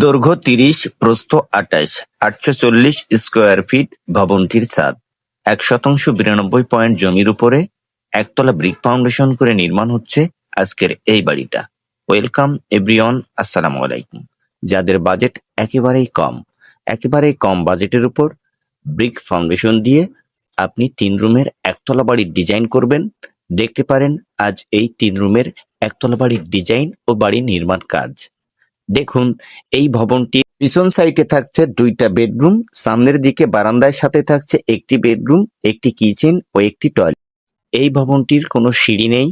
দৈর্ঘ্য তিরিশ, প্রস্থ আঠাশ, আটশো চল্লিশ স্কোয়ার ফিট ভবনটির ছাদ। এক শতাংশ বিরানব্বই পয়েন্ট জমির উপরে একতলা ব্রিক ফাউন্ডেশন করে নির্মাণ হচ্ছে আজকের এই বাড়িটা। ওয়েলকাম, এভরিওয়ান, আসসালামু আলাইকুম। যাদের বাজেট একেবারেই কম একেবারেই কম বাজেটের উপর ব্রিক ফাউন্ডেশন দিয়ে আপনি তিন রুমের একতলা বাড়ির ডিজাইন করবেন। দেখতে পারেন আজ এই তিন রুমের একতলা বাড়ির ডিজাইন ও বাড়ির নির্মাণ কাজ। দেখুন, এই ভবনটি পিছন সাইডে থাকছে দুইটা বেডরুম, সামনের দিকে বারান্দার সাথে থাকছে একটি বেডরুম, একটি কিচেন ও একটি টয়লেট। এই ভবনটির কোনো সিঁড়ি নেই,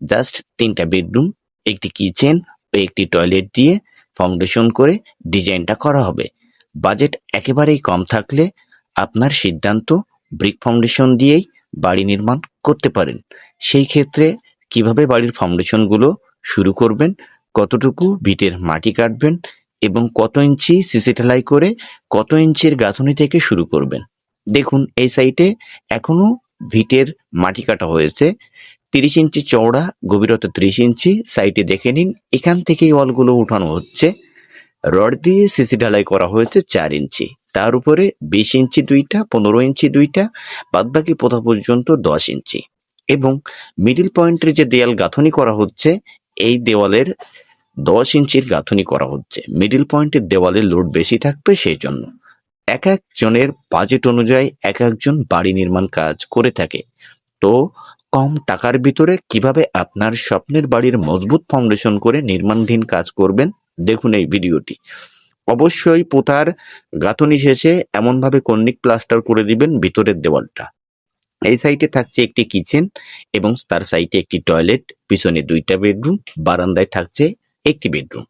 জাস্ট তিনটা বেডরুম, একটি কিচেন ও একটি টয়লেট দিয়ে ফাউন্ডেশন করে ডিজাইনটা করা হবে। বাজেট একেবারেই কম থাকলে আপনার সিদ্ধান্ত ব্রিক ফাউন্ডেশন দিয়েই বাড়ি নির্মাণ করতে পারেন। সেই ক্ষেত্রে কীভাবে বাড়ির ফাউন্ডেশনগুলো শুরু করবেন কতটুকু বিটের মাটি কাটবেন এবং কত ইঞ্চি সিসি ঢালাই করে কত ইঞ্চির গাঁথনি থেকে শুরু করবেন? দেখুন, এই সাইটে এখনও ভিটের মাটি কাটা হয়েছে। তিরিশ ইঞ্চি চওড়া, গভীরতা ত্রিশ ইঞ্চি, সাইটে দেখে নিন, এখান থেকেই ওয়ালগুলো উঠানো হচ্ছে। রড দিয়ে সিসি ঢালাই করা হয়েছে চার ইঞ্চি। তার উপরে বিশ ইঞ্চি দুইটা, পনেরো ইঞ্চি দুইটা, বাদবাকি পোতা পর্যন্ত দশ ইঞ্চি। এবং মিডিল পয়েন্টের যে দেয়াল গাঁথনি করা হচ্ছে এই দেওয়ালের দশ ইঞ্চির গাঁথনি করা হচ্ছে। মিডিল পয়েন্টের দেওয়ালে লোড বেশি থাকবে সেই জন্য এক একজনের বাজেট অনুযায়ী এক একজন বাড়ি নির্মাণ কাজ করে থাকে। তো কম টাকার ভিতরে কীভাবে আপনার স্বপ্নের বাড়ির মজবুত ফাউন্ডেশন করে নির্মাণধীন কাজ করবেন? দেখুন এই ভিডিওটি। অবশ্যই পোতার গাঁথনি শেষে এমনভাবে কন্নিক প্লাস্টার করে দিবেন ভিতরের দেওয়ালটা। এই সাইডে থাকছে একটি কিচেন এবং তার সাইডে একটি টয়লেট, পিছনে দুইটা বেডরুম, বারান্দায় থাকছে একটি বেডরুম।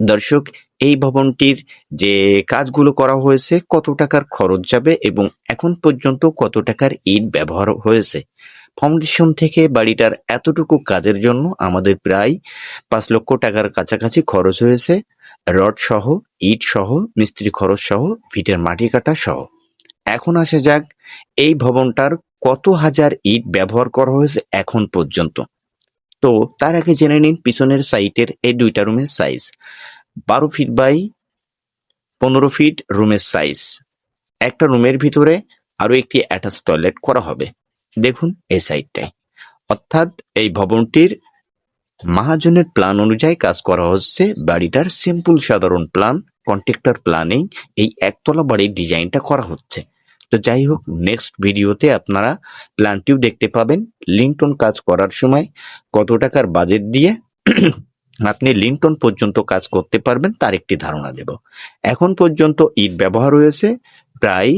দর্শক, এই ভবনটির যে কাজগুলো করা হয়েছে, কত টাকার খরচ যাবে এবং এখন পর্যন্ত কত টাকার ইট ব্যবহার হয়েছে? ফাউন্ডেশন থেকে বাড়িটার এতটুকু কাজের জন্য আমাদের প্রায় পাঁচ লক্ষ টাকার কাছাকাছি খরচ হয়েছে। রড সহ, ইট সহ, মিস্ত্রি খরচ সহ, ভিটের মাটি কাটা সহ। এখন আসা যাক, এই ভবনটার কত হাজার ইট ব্যবহার করা হয়েছে এখন পর্যন্ত। তো তার আগে জেনে নিন পিছনের সাইটের এই দুইটা রুমের সাইজ বারো ফিট বাই পনেরো ফিট রুমের সাইজ একটা রুমের ভিতরে আরও একটি অ্যাটাচ টয়লেট করা হবে। দেখুন এই সাইডটায় অর্থাৎ এই ভবনটির মহাজনের প্ল্যান অনুযায়ী কাজ করা হচ্ছে। বাড়িটার সিম্পল সাধারণ প্ল্যান কন্ট্রাক্টর প্ল্যানিং এই একতলা বাড়ির ডিজাইনটা করা হচ্ছে। তো যাই হোক নেক্সট ভিডিওতে আপনারা প্ল্যানটিও দেখতে পাবেন লিঙ্কটন কাজ করার সময় কত টাকার বাজেট দিয়ে আপনি লিঙ্কটন পর্যন্ত কাজ করতে পারবেন, তার একটি ধারণা দেব। এখন পর্যন্ত ইট ব্যবহার হয়েছে প্রায়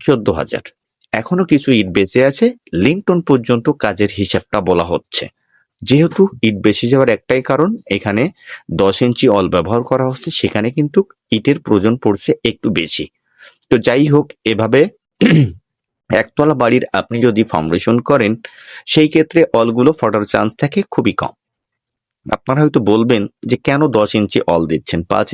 চোদ্দ হাজার। এখনও কিছু ইট বেঁচে আছে লিঙ্কটন পর্যন্ত কাজের হিসাবটা বলা হচ্ছে। যেহেতু ইট বেশি যাওয়ার একটাই কারণ, এখানে দশ ইঞ্চি অল ব্যবহার করা হচ্ছে, সেখানে কিন্তু ইটের প্রয়োজন পড়ছে একটু বেশি। তো যাই হোক, এভাবে একতলা বাড়ির আপনি যদি ফাউন্ডেশন করেন, সেই ক্ষেত্রে অলগুলো ফটার চান্স থাকে খুবই কম। আপনারা হয়তো বলবেন যে কেন দশ ইঞ্চি অল দিচ্ছেন? পাঁচ